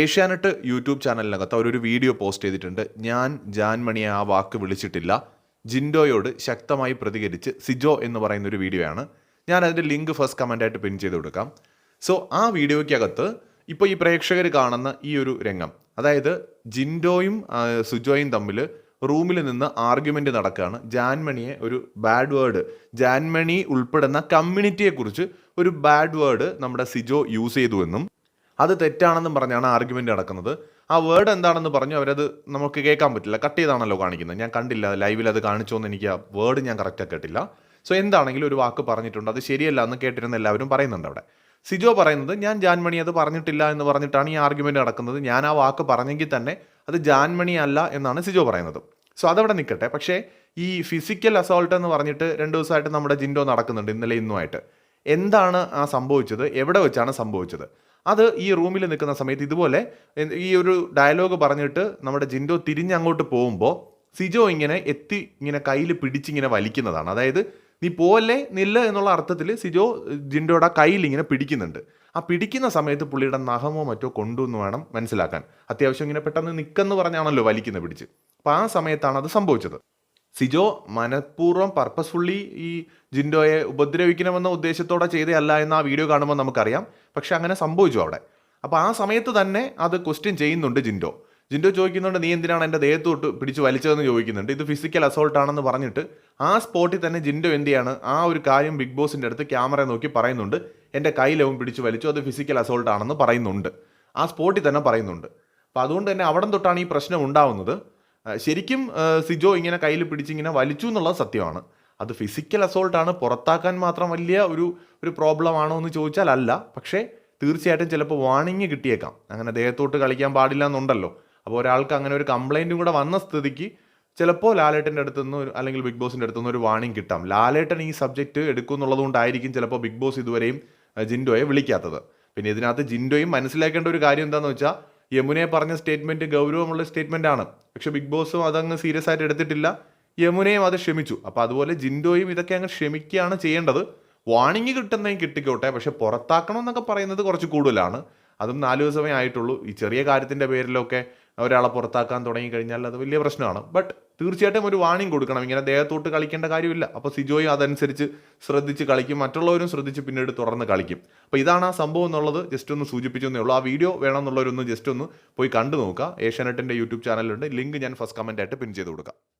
Asianet YouTube ചാനലിനകത്ത് അവരൊരു video post ചെയ്തിട്ടുണ്ട്. ഞാൻ ജാൻമണിയെ ആ വാക്ക് വിളിച്ചിട്ടില്ല. ജിൻഡോയോട് ശക്തമായി പ്രതികരിച്ച് സിജോ എന്ന് പറയുന്ന ഒരു വീഡിയോ ആണ് ഞാൻ അതിന്റെ ലിങ്ക് ഫസ്റ്റ് കമന്റായിട്ട് പിൻ ചെയ്ത് കൊടുക്കാം. സോ ആ വീഡിയോയ്ക്കകത്ത് ഇപ്പോൾ ഈ പ്രേക്ഷകർ കാണുന്ന ഈ ഒരു രംഗം അതായത് ജിൻഡോയും സുജോയും തമ്മിൽ റൂമിൽ നിന്ന് ആർഗ്യുമെന്റ് നടക്കുകയാണ്. ജാൻമണിയെ ഒരു ബാഡ് വേർഡ് ജാൻമണി ഉൾപ്പെടുന്ന കമ്മ്യൂണിറ്റിയെക്കുറിച്ച് ഒരു ബാഡ് വേർഡ് നമ്മുടെ സിജോ യൂസ് ചെയ്തു എന്നും അത് തെറ്റാണെന്നും പറഞ്ഞാണ് ആർഗ്യുമെന്റ് നടക്കുന്നത്. ആ വേർഡ് എന്താണെന്ന് പറഞ്ഞു അവരത് നമുക്ക് കേൾക്കാൻ പറ്റില്ല. കട്ട് ചെയ്താണല്ലോ കാണിക്കുന്നത്. ഞാൻ കണ്ടില്ല ലൈവിൽ അത് കാണിച്ചോ എന്ന് എനിക്ക് ആ വേർഡ് ഞാൻ കറക്റ്റ് കേട്ടില്ല. സോ എന്താണെങ്കിലും ഒരു വാക്ക് പറഞ്ഞിട്ടുണ്ട്. അത് ശരിയല്ല എന്ന് കേട്ടിരുന്ന എല്ലാവരും പറയുന്നുണ്ട് അവിടെ. സിജോ പറയുന്നത് ഞാൻ ജാൻമണി അത് പറഞ്ഞിട്ടില്ല എന്ന് പറഞ്ഞിട്ടാണ് ഈ ആർഗ്യുമെന്റ് നടക്കുന്നത്. ഞാൻ ആ വാക്ക് പറഞ്ഞെങ്കിൽ തന്നെ അത് ജാൻമണി അല്ല എന്നാണ് സിജോ പറയുന്നത്. സോ അതവിടെ നിൽക്കട്ടെ. പക്ഷേ ഈ ഫിസിക്കൽ അസോൾട്ട് എന്ന് പറഞ്ഞിട്ട് രണ്ട് ദിവസമായിട്ട് നമ്മുടെ ജിൻഡോ നടക്കുന്നുണ്ട് ഇന്നലെ ഇന്നുമായിട്ട്. എന്താണ് ആ സംഭവിച്ചത്? എവിടെ വെച്ചാണ് സംഭവിച്ചത്? അത് ഈ റൂമിൽ നിൽക്കുന്ന സമയത്ത് ഇതുപോലെ ഈ ഒരു ഡയലോഗ് പറഞ്ഞിട്ട് നമ്മുടെ ജിൻഡോ തിരിഞ്ഞങ്ങോട്ട് പോകുമ്പോൾ സിജോ ഇങ്ങനെ എത്തി ഇങ്ങനെ കയ്യിൽ പിടിച്ചിങ്ങനെ വലിക്കുന്നതാണ്. അതായത് നീ പോലെ നില്ല? എന്നുള്ള അർത്ഥത്തിൽ സിജോ ജിൻഡോയുടെ കയ്യിൽ ഇങ്ങനെ പിടിക്കുന്നുണ്ട്. ആ പിടിക്കുന്ന സമയത്ത് പുള്ളിയുടെ നഖമോ മറ്റോ കൊണ്ടുവന്ന് വേണം മനസ്സിലാക്കാൻ. അത്യാവശ്യം ഇങ്ങനെ പെട്ടെന്ന് നിൽക്കെന്ന് പറഞ്ഞാണല്ലോ വലിക്കുന്നത് പിടിച്ച്. അപ്പോൾ ആ സമയത്താണ് അത് സംഭവിച്ചത്. സിജോ മനഃപൂർവം പർപ്പസ്ഫുള്ളി ഈ ജിൻഡോയെ ഉപദ്രവിക്കണമെന്ന ഉദ്ദേശത്തോടെ ചെയ്തതല്ല എന്ന് ആ വീഡിയോ കാണുമ്പോൾ നമുക്കറിയാം. പക്ഷെ അങ്ങനെ സംഭവിച്ചു അവിടെ. അപ്പോൾ ആ സമയത്ത് തന്നെ അത് ക്വസ്റ്റ്യൻ ചെയ്യുന്നുണ്ട് ജിൻഡോ. ജിൻഡോ ചോദിക്കുന്നുണ്ട് നീ എന്തിനാണ് എന്റെ ദേഹത്ത് തൊട്ട് പിടിച്ച് വലിച്ചതെന്ന് ചോദിക്കുന്നുണ്ട്? ഇത് ഫിസിക്കൽ അസോൾട്ട് ആണെന്ന് പറഞ്ഞിട്ട് ആ സ്പോട്ടിൽ തന്നെ ജിൻഡോ എന്ത് ചെയ്യാണ് ആ ഒരു കാര്യം ബിഗ് ബോസിന്റെ അടുത്ത് ക്യാമറ നോക്കി പറയുന്നുണ്ട്. എന്റെ കയ്യിലവും പിടിച്ച് വലിച്ചു അത് ഫിസിക്കൽ അസോൾട്ട് ആണെന്ന് പറയുന്നുണ്ട്. ആ സ്പോട്ടിൽ തന്നെ പറയുന്നുണ്ട്. അപ്പോൾ അതുകൊണ്ട് തന്നെ അവിടം തൊട്ടാണ് ഈ പ്രശ്നം ഉണ്ടാവുന്നത്. ശരിക്കും സിജോ ഇങ്ങനെ കയ്യിൽ പിടിച്ചിങ്ങനെ വലിച്ചു എന്നുള്ളത് സത്യമാണ്. അത് ഫിസിക്കൽ അസോൾട്ടാണ് പുറത്താക്കാൻ മാത്രം വലിയ ഒരു ഒരു പ്രോബ്ലം ആണോ എന്ന് ചോദിച്ചാൽ അല്ല. പക്ഷേ തീർച്ചയായിട്ടും ചിലപ്പോൾ വാണിങ് കിട്ടിയേക്കാം. അങ്ങനെ ദേഹത്തോട്ട് കളിക്കാൻ പാടില്ല എന്നുണ്ടല്ലോ. അപ്പോൾ ഒരാൾക്ക് അങ്ങനെ ഒരു കംപ്ലൈന്റും കൂടെ വന്ന സ്ഥിതിക്ക് ചിലപ്പോൾ ലാലേട്ടന്റെ അടുത്തുനിന്ന് ഒരു- അല്ലെങ്കിൽ ബിഗ് ബോസിന്റെ അടുത്തുനിന്ന് ഒരു വാണിംഗ് കിട്ടാം. ലാലേട്ടൻ ഈ സബ്ജക്റ്റ് എടുക്കും എന്നുള്ളതുകൊണ്ടായിരിക്കും ചിലപ്പോൾ ബിഗ് ബോസ് ഇതുവരെയും ജിൻഡോയെ വിളിക്കാത്തത്. പിന്നെ ഇതിനകത്ത് ജിൻഡോയും മനസ്സിലാക്കേണ്ട ഒരു കാര്യം എന്താണെന്ന് വെച്ചാൽ യമുനെ പറഞ്ഞ സ്റ്റേറ്റ്മെന്റ് ഗൗരവമുള്ള സ്റ്റേറ്റ്മെന്റ് ആണ്. പക്ഷെ ബിഗ് ബോസും അതങ്ങ് സീരിയസ് ആയിട്ട് എടുത്തിട്ടില്ല. യമുനയും അത് ക്ഷമിച്ചു. അപ്പൊ അതുപോലെ ജിൻഡോയും ഇതൊക്കെ അങ്ങ് ക്ഷമിക്കുകയാണ് ചെയ്യേണ്ടത്. വാണിംഗ് കിട്ടുന്നതും കിട്ടിക്കോട്ടെ. പക്ഷെ പുറത്താക്കണം എന്നൊക്കെ പറയുന്നത് കുറച്ച് കൂടുതലാണ്. അതും നാല് ദിവസമേ ആയിട്ടുള്ളൂ. ഈ ചെറിയ കാര്യത്തിന്റെ പേരിലൊക്കെ ഒരാളെ പുറത്താക്കാൻ തുടങ്ങി കഴിഞ്ഞാൽ അത് വലിയ പ്രശ്നമാണ്. ബട്ട് തീർച്ചയായിട്ടും ഒരു വാണിംഗ് കൊടുക്കണം. ഇങ്ങനെ ദേഹത്തോട്ട് കളിക്കേണ്ട കാര്യമില്ല. അപ്പോൾ സിജോയും അതനുസരിച്ച് ശ്രദ്ധിച്ച് കളിക്കും. മറ്റുള്ളവരും ശ്രദ്ധിച്ച് പിന്നീട് തുടർന്ന് കളിക്കും. അപ്പോൾ ഇതാണ് ആ സംഭവം എന്നുള്ളത്. ജസ്റ്റ് ഒന്ന് സൂചിപ്പിച്ചെന്നേ ഉള്ളൂ. ആ വീഡിയോ വേണമെന്നുള്ളവരൊന്ന് ജസ്റ്റ് ഒന്ന് പോയി കണ്ടു നോക്കുക. ഏഷ്യാനെറ്റിന്റെ യൂട്യൂബ് ചാനലുണ്ട് ലിങ്ക് ഞാൻ ഫസ്റ്റ് കമന്റ് ആയിട്ട് പിൻ ചെയ്ത് കൊടുക്കാം.